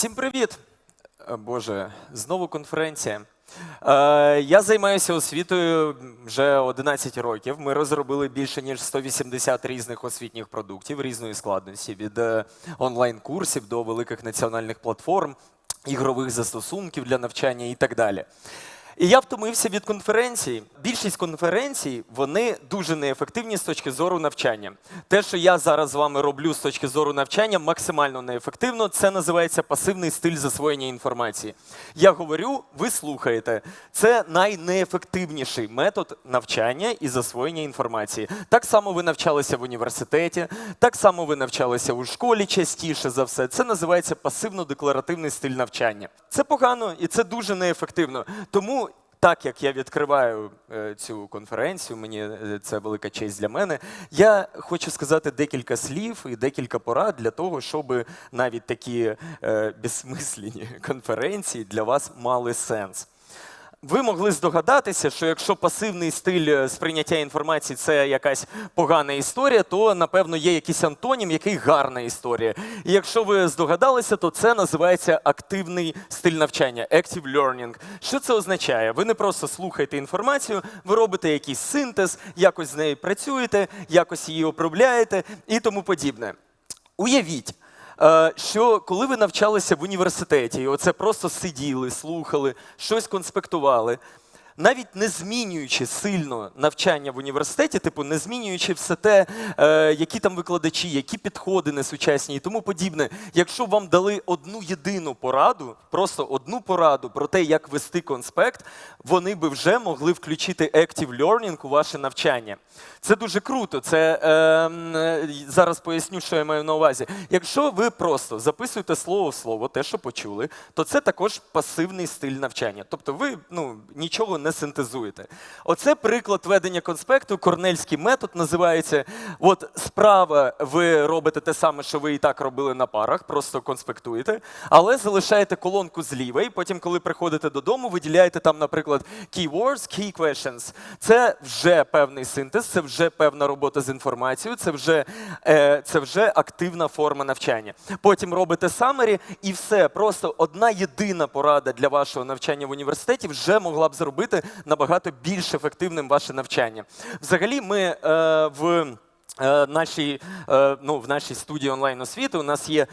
Всім привіт! Е, Боже, знову конференція. Е, Я займаюся освітою вже 11 років. Ми розробили більше ніж 180 різних освітніх продуктів різної складності від е, онлайн-курсів до великих національних платформ, ігрових застосунків для навчання і так далі. І я втомився від конференцій. Більшість конференцій вони дуже неефективні з точки зору навчання. Те, що я зараз з вами роблю з точки зору навчання, максимально неефективно. Це називається пасивний стиль засвоєння інформації. Я говорю, ви слухаєте. Це найнеефективніший метод навчання і засвоєння інформації. Так само ви навчалися в університеті, так само ви навчалися у школі частіше за все. Це називається пасивно-декларативний стиль навчання. Це погано і це дуже неефективно. Тому так як я відкриваю е, цю конференцію, мені е, це велика честь для мене. Я хочу сказати декілька слів і декілька порад для того, щоб навіть такі е, безсмислені конференції для вас мали сенс. Ви могли здогадатися, що якщо пасивний стиль е, сприйняття інформації це якась погана історія, то напевно є якийсь антонім, який гарна історія. І якщо ви здогадалися, то це називається активний стиль навчання active learning. Що це означає? Ви не просто слухаєте інформацію, ви робите якийсь синтез, якось з нею працюєте, якось її обробляєте і тому подібне. Уявіть, що коли ви навчалися в університеті, і оце просто сиділи, слухали, щось конспектували, навіть не змінюючи сильно навчання в університеті, типу не змінюючи все те, е, які там викладачі, які підходи несучасні і тому подібне, якщо вам дали одну єдину пораду, просто одну пораду про те, як вести конспект, вони би вже могли включити active learning у ваше навчання. Це дуже круто. Це е, е, зараз поясню, що я маю на увазі. Якщо ви просто записуєте слово в слово, те, що почули, то це також пасивний стиль навчання. Тобто ви ну, нічого не синтезуєте. Оце приклад ведення конспекту. Корнельський метод називається. От справа ви робите те саме, що ви і так робили на парах, просто конспектуєте, але залишаєте колонку зліва, і потім, коли приходите додому, виділяєте там, наприклад, keywords, key questions. Це вже певний синтез, це вже певна робота з інформацією, це вже, е, це вже активна форма навчання. Потім робите summary і все. Просто одна єдина порада для вашого навчання в університеті вже могла б зробити набагато більш ефективним ваше навчання. Взагалі, ми е, в. Е, Нашій, е, ну, в нашій студії онлайн освіти у нас є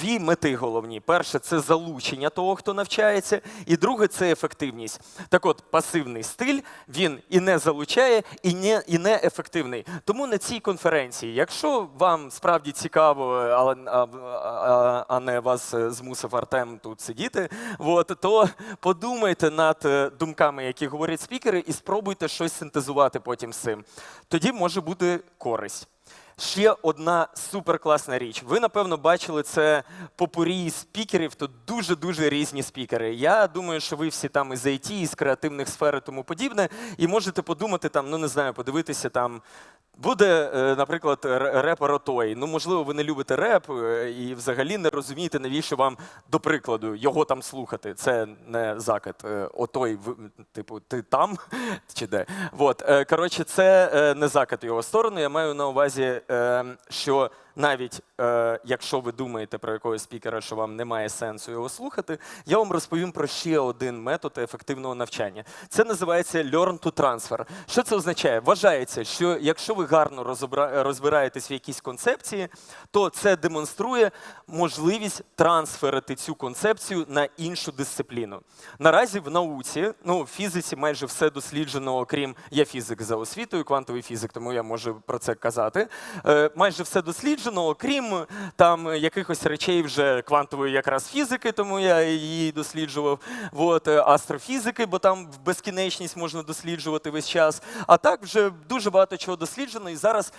дві мети головні. Перше це залучення того, хто навчається, і друге це ефективність. Так от, пасивний стиль він і не залучає, і не, і не ефективний. Тому на цій конференції, якщо вам справді цікаво, а, а, а, а не вас е, змусив Артем тут сидіти, от, то подумайте над е, думками, які говорять спікери, і спробуйте щось синтезувати потім з цим. Тоді може бути користь. Ще одна суперкласна річ. Ви, напевно, бачили це попурі спікерів, то дуже-дуже різні спікери. Я думаю, що ви всі там із IT, із креативних сфер і тому подібне, і можете подумати там, ну не знаю, подивитися там. Буде, е, наприклад, реп репер Отой. Ну, можливо, ви не любите реп е, і взагалі не розумієте, навіщо вам, до прикладу, його там слухати. Це не закид. Е, Отой, типу, ти там чи де? От, коротше, це не закид його сторону. Я маю на увазі, е, що навіть е, якщо ви думаєте про якогось спікера, що вам немає сенсу його слухати, я вам розповім про ще один метод ефективного навчання. Це називається Learn to Transfer. Що це означає? Вважається, що якщо ви гарно розбираєтесь в якійсь концепції, то це демонструє можливість трансферити цю концепцію на іншу дисципліну. Наразі в науці, ну в фізиці майже все досліджено, окрім я фізик за освітою, квантовий фізик, тому я можу про це казати. Е, майже все досліджено, окрім там якихось речей вже квантової якраз фізики, тому я її досліджував. От, е, астрофізики, бо там безкінечність можна досліджувати весь час. А так вже дуже багато чого досліджено, і зараз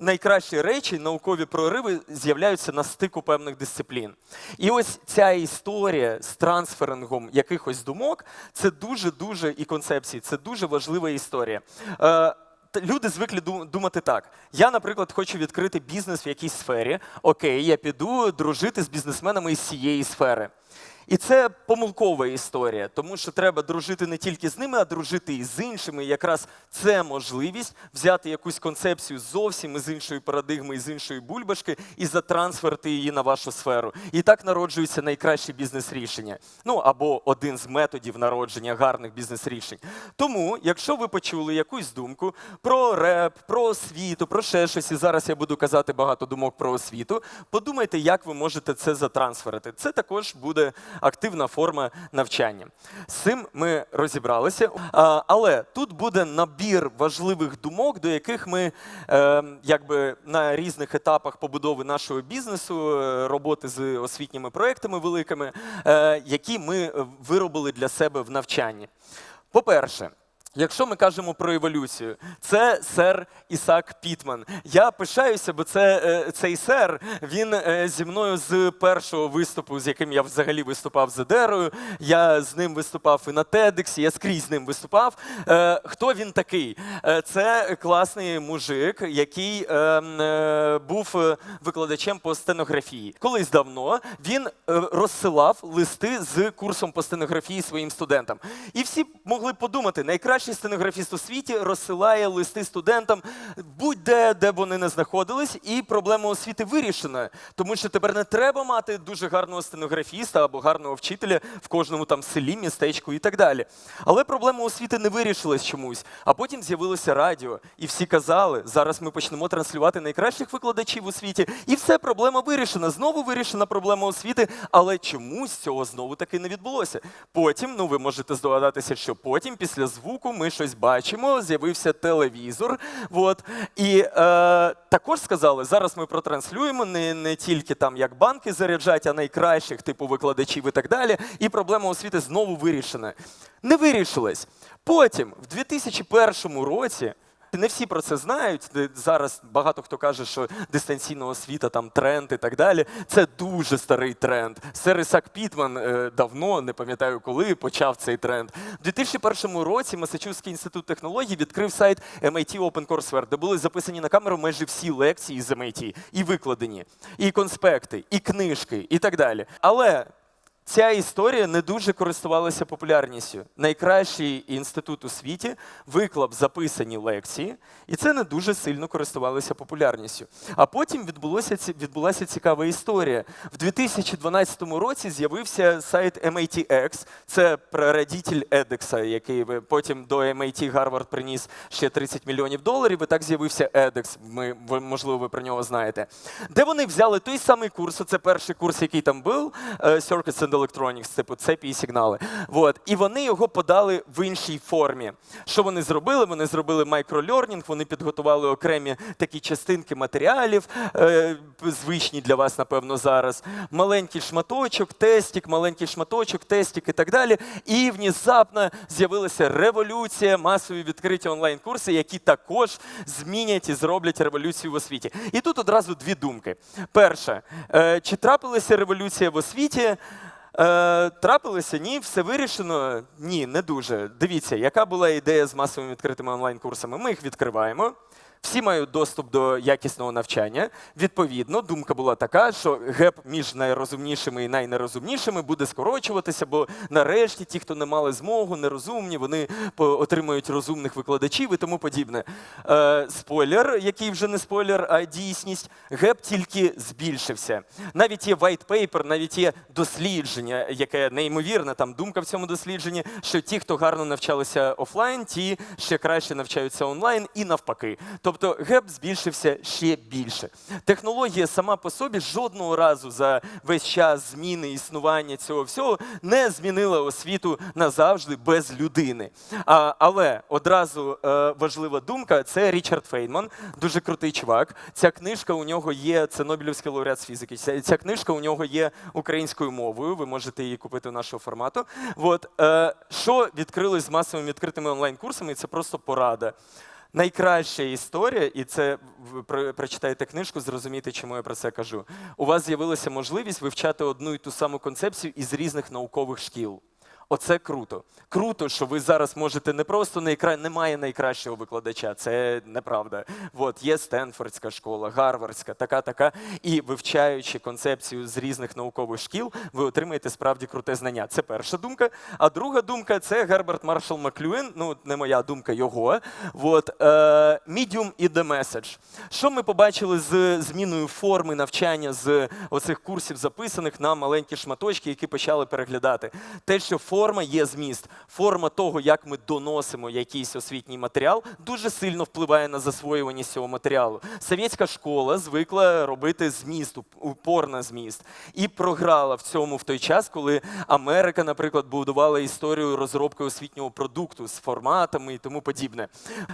найкращі речі, наукові прориви з'являються на стику певних дисциплін. І ось ця історія з трансферингом якихось думок, це дуже-дуже і концепції, це дуже важлива історія. Люди звикли ду- думати так. Я, наприклад, хочу відкрити бізнес в якійсь сфері. Окей, я піду дружити з бізнесменами із цієї сфери. І це помилкова історія, тому що треба дружити не тільки з ними, а дружити і з іншими. І якраз це можливість взяти якусь концепцію зовсім із іншої парадигми, із іншої бульбашки і затрансферти її на вашу сферу. І так народжуються найкращі бізнес-рішення. Ну або один з методів народження гарних бізнес-рішень. Тому, якщо ви почули якусь думку про реп, про освіту, про ще щось, і зараз я буду казати багато думок про освіту, подумайте, як ви можете це затрансферити. Це також буде активна форма навчання. З цим ми розібралися. Але тут буде набір важливих думок, до яких ми е, якби на різних етапах побудови нашого бізнесу, е, роботи з освітніми проектами великими, е, які ми е, виробили для себе в навчанні. По-перше, Якщо ми кажемо про еволюцію, це сер Ісак Пітман. Я пишаюся, бо це е, цей сер. Він е, зі мною з першого виступу, з яким я взагалі виступав з Едерою. Я з ним виступав і на TEDx, я скрізь з ним виступав. Е, Хто він такий? Це класний мужик, який е, м, е, був викладачем по стенографії. Колись давно він розсилав листи з курсом по стенографії своїм студентам. І всі могли подумати, найкращий стенографіст у світі розсилає листи студентам будь-де, де вони не знаходились, і проблема освіти вирішена. Тому що тепер не треба мати дуже гарного стенографіста або гарного вчителя в кожному там селі, містечку і так далі. Але проблема освіти не вирішилась чомусь. А потім з'явилося радіо, і всі казали, зараз ми почнемо транслювати найкращих викладачів у світі, і все, проблема вирішена. Знову вирішена проблема освіти, але чомусь цього знову таки не відбулося. Потім, ну ви можете здогадатися, що потім, після звуку, ми щось бачимо, з'явився телевізор. От, і е, також сказали, зараз ми протранслюємо не, не тільки там як банки заряджать, а найкращих типу викладачів і так далі. І проблема освіти знову вирішена. Не вирішилась. Потім, в 2001 році. Не всі про це знають. Зараз багато хто каже, що дистанційна освіта, там тренд і так далі. Це дуже старий тренд. Сер Ісак Пітман е, давно, не пам'ятаю коли, почав цей тренд. У 2001 році Масачусетський інститут технологій відкрив сайт MIT OpenCourseWare, де були записані на камеру майже всі лекції з MIT, і викладені, і конспекти, і книжки, і так далі. Але Ця історія не дуже користувалася популярністю. Найкращий інститут у світі виклав записані лекції, і це не дуже сильно користувалося популярністю. А потім відбулося, відбулася цікава історія. В 2012 році з'явився сайт MITx, це прародитель edX, який потім до MIT Гарвард приніс ще 30 мільйонів доларів, і так з'явився edX, ми, можливо, ви про нього знаєте. Де вони взяли той самий курс, це перший курс, який там був, е, Circuits and Electronics, типу цепі і сигнали. Вот. І вони його подали в іншій формі. Що вони зробили? Вони зробили мікролернінг, вони підготували окремі такі частинки матеріалів, е, звичні для вас, напевно, зараз. Маленький шматочок, тестик, маленький шматочок, тестик і так далі. І внезапно з'явилася революція, масові відкриті онлайн-курси, які також змінять і зроблять революцію в освіті. І тут одразу дві думки. Перше, е, чи трапилася революція в освіті? Е, трапилося? Ні, все вирішено? Ні, не дуже. Дивіться, яка була ідея з масовими відкритими онлайн-курсами? Ми їх відкриваємо. Всі мають доступ до якісного навчання. Відповідно, думка була така, що геп між найрозумнішими і найнерозумнішими буде скорочуватися, бо нарешті ті, хто не мали змогу, нерозумні, вони отримують розумних викладачів і тому подібне. Е, спойлер, який вже не спойлер, а дійсність, геп тільки збільшився. Навіть є white paper, навіть є дослідження, яке неймовірне, там думка в цьому дослідженні, що ті, хто гарно навчалися офлайн, ті ще краще навчаються онлайн і навпаки. Тобто геп збільшився ще більше. Технологія сама по собі жодного разу за весь час зміни існування цього всього не змінила освіту назавжди без людини. А, але одразу е, важлива думка це Річард Фейнман, дуже крутий чувак. Ця книжка у нього є, це Нобелівський лауреат з фізики. Ця, ця книжка у нього є українською мовою. Ви можете її купити у нашого формату. От, е, що відкрили з масовими відкритими онлайн-курсами, це просто порада. Найкраща історія, і це прочитайте книжку, зрозумієте, чому я про це кажу. У вас з'явилася можливість вивчати одну і ту саму концепцію із різних наукових шкіл. Оце круто. Круто, що ви зараз можете не просто найкра... немає найкращого викладача, це неправда. От є Стенфордська школа, Гарвардська, така, така. І вивчаючи концепцію з різних наукових шкіл, ви отримаєте справді круте знання. Це перша думка. А друга думка це Герберт Маршал Маклюен. Ну, не моя думка, його. От, е, Medium і The Message. Що ми побачили з зміною форми навчання з оцих курсів записаних на маленькі шматочки, які почали переглядати? Те, що форма є зміст, форма того, як ми доносимо якийсь освітній матеріал, дуже сильно впливає на засвоюваність цього матеріалу. Совєтська школа звикла робити зміст, упор на зміст, і програла в цьому в той час, коли Америка, наприклад, будувала історію розробки освітнього продукту з форматами і тому подібне.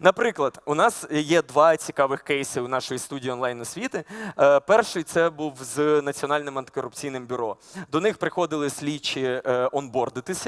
Наприклад, у нас є два цікавих кейси у нашої студії онлайн освіти. Е, Перший це був з Національним антикорупційним бюро. До них приходили слідчі е,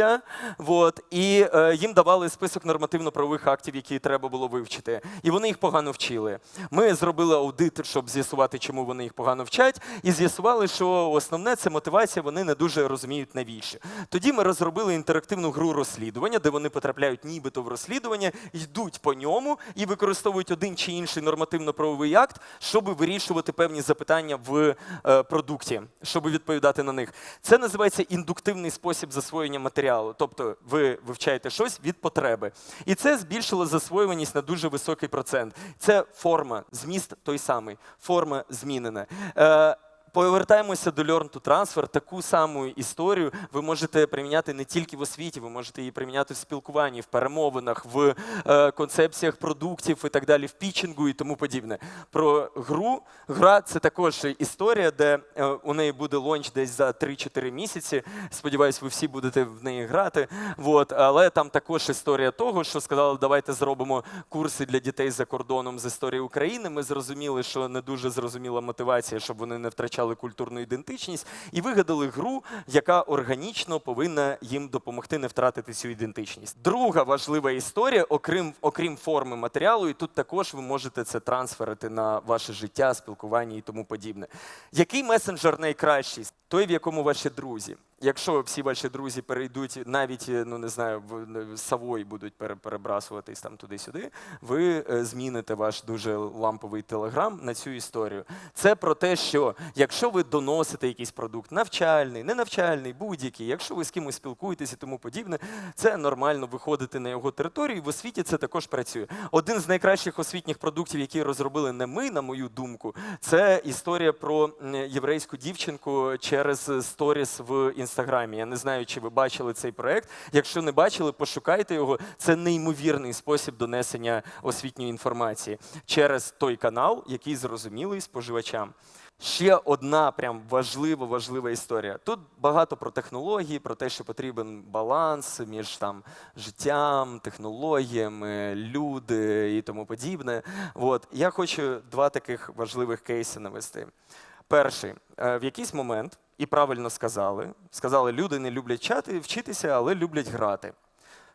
онбордитися, вот, і е, їм давали список нормативно-правових актів, які треба було вивчити. І вони їх погано вчили. Ми зробили аудит, щоб з'ясувати, чому вони їх погано вчать, і з'ясували, що основне це мотивація, вони не дуже розуміють навіщо. Тоді ми розробили інтерактивну гру розслідування, де вони потрапляють нібито в розслідування, йдуть по ньому і використовують один чи інший нормативно-правовий акт, щоб вирішувати певні запитання в е, продукті, щоб відповідати на них. Це називається індуктивний спосіб засвоєння матеріалу. Тобто ви вивчаєте щось від потреби. І це збільшило засвоюваність на дуже високий процент. Це форма, зміст той самий, форма змінена. Повертаємося до Learn to Transfer. Таку саму історію ви можете приміняти не тільки в освіті, ви можете її приміняти в спілкуванні, в перемовинах, в е, концепціях продуктів і так далі, в пічингу і тому подібне. Про гру. Гра це також історія, де е, у неї буде лонч десь за 3-4 місяці. Сподіваюсь, ви всі будете в неї грати. Вот. Але там також історія того, що сказали, давайте зробимо курси для дітей за кордоном з історії України. Ми зрозуміли, що не дуже зрозуміла мотивація, щоб вони не втрачали культурну ідентичність, і вигадали гру, яка органічно повинна їм допомогти не втратити цю ідентичність. Друга важлива історія, окрім, окрім форми матеріалу, і тут також ви можете це трансферити на ваше життя, спілкування і тому подібне. Який месенджер найкращий? Той, в якому ваші друзі. Якщо всі ваші друзі перейдуть, навіть е, ну не знаю, в Савой будуть перебрасуватись там туди-сюди, ви е, зміните ваш дуже ламповий телеграм на цю історію. Це про те, що якщо ви доносите якийсь продукт, навчальний, не навчальний, будь-який, якщо ви з кимось спілкуєтесь і тому подібне, це нормально виходити на його територію. І в освіті це також працює. Один з найкращих освітніх продуктів, які розробили не ми, на мою думку, це історія про єврейську дівчинку через сторіс в інстаграмі. Я не знаю, чи ви бачили цей проект. Якщо не бачили, пошукайте його. Це неймовірний спосіб донесення освітньої інформації через той канал, який зрозумілий споживачам. Ще одна прям важлива, важлива історія. Тут багато про технології, про те, що потрібен баланс між там життям, технологіями, люди і тому подібне. От я хочу два таких важливих кейси навести. Перший, Е, в якийсь момент, і правильно сказали, сказали, люди не люблять чати, вчитися, але люблять грати.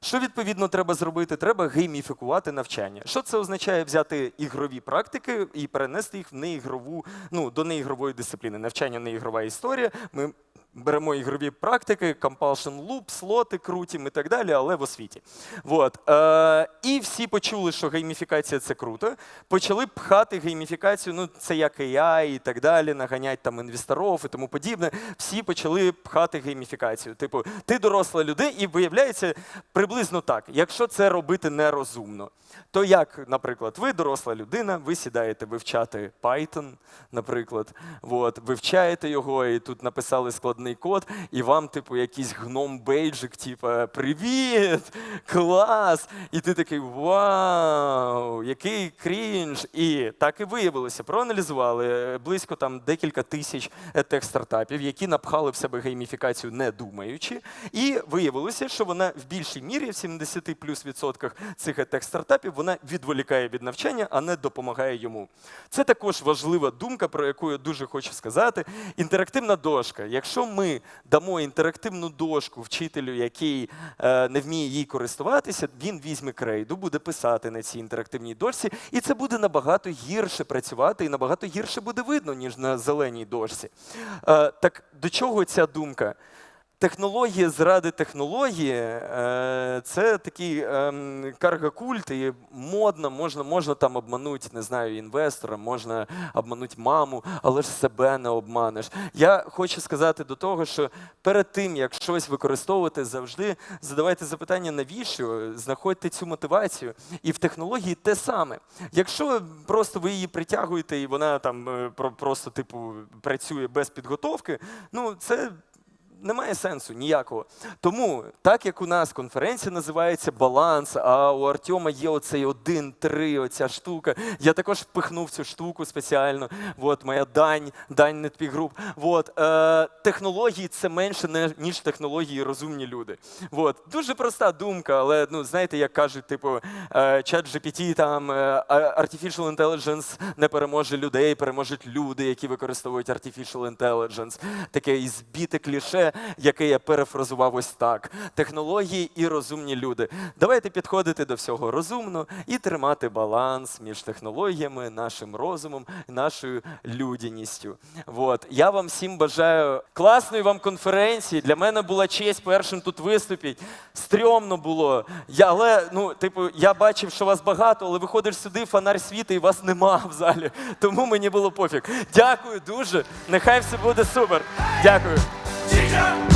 Що відповідно треба зробити? Треба гейміфікувати навчання. Що це означає взяти ігрові практики і перенести їх в неігрову, ну, до неігрової дисципліни. Навчання неігрова історія. Ми беремо ігрові практики, compulsion loop, слоти крутім і так далі, але в освіті. Вот. Е, і всі почули, що гейміфікація це круто. Почали пхати гейміфікацію, ну це як AI і так далі, наганять там інвесторів і тому подібне. Всі почали пхати гейміфікацію. Типу, ти доросла людина, і виявляється приблизно так. Якщо це робити нерозумно, то як, наприклад, ви доросла людина, ви сідаєте вивчати Python, наприклад, от, вивчаєте його, і тут написали складний код, і вам, типу, якийсь гном бейджик, типу, привіт, клас! І ти такий вау, який крінж. І так і виявилося. Проаналізували е, близько там декілька тисяч тех стартапів, які напхали в себе гейміфікацію, не думаючи. І виявилося, що вона в більшій мірі, в 70 плюс відсотках цих тех стартапів, вона відволікає від навчання, а не допомагає йому. Це також важлива думка, про яку я дуже хочу сказати. Інтерактивна дошка. Якщо ми дамо інтерактивну дошку вчителю, який е, не вміє їй користуватися, він візьме крейду, буде писати на цій інтерактивній дошці, і це буде набагато гірше працювати і набагато гірше буде видно, ніж на зеленій дошці. Е, так до чого ця думка? Технології технології е, це такий ем, каргокульт, і модно, можна, можна там обманути, не знаю, інвестора, можна обманути маму, але ж себе не обманеш. Я хочу сказати до того, що перед тим, як щось використовувати, завжди задавайте запитання, навіщо, знаходьте цю мотивацію. І в технології те саме. Якщо просто ви її притягуєте і вона там е, про- просто типу працює без підготовки, ну це немає сенсу ніякого. Тому, так як у нас конференція називається Баланс, а у Артема є оцей один-три, оця штука. Я також впихнув цю штуку спеціально. От моя дань, дань Group. От, е, технології це менше, ніж технології розумні люди. От. Дуже проста думка, але ну, знаєте, як кажуть, типу, е, чат GPT, там е, Artificial Intelligence не переможе людей, переможуть люди, які використовують Artificial Intelligence. Таке і збіте кліше, яке я перефразував ось так: технології і розумні люди. Давайте підходити до всього розумно і тримати баланс між технологіями, нашим розумом, нашою людяністю. Вот. Я вам всім бажаю класної вам конференції. Для мене була честь першим тут виступити. Стрьомно було. Я, але, ну, типу, я бачив, що вас багато, але виходиш сюди, фонарь світу, і вас нема в залі. Тому мені було пофіг. Дякую дуже. Нехай все буде супер. Дякую. Yeah.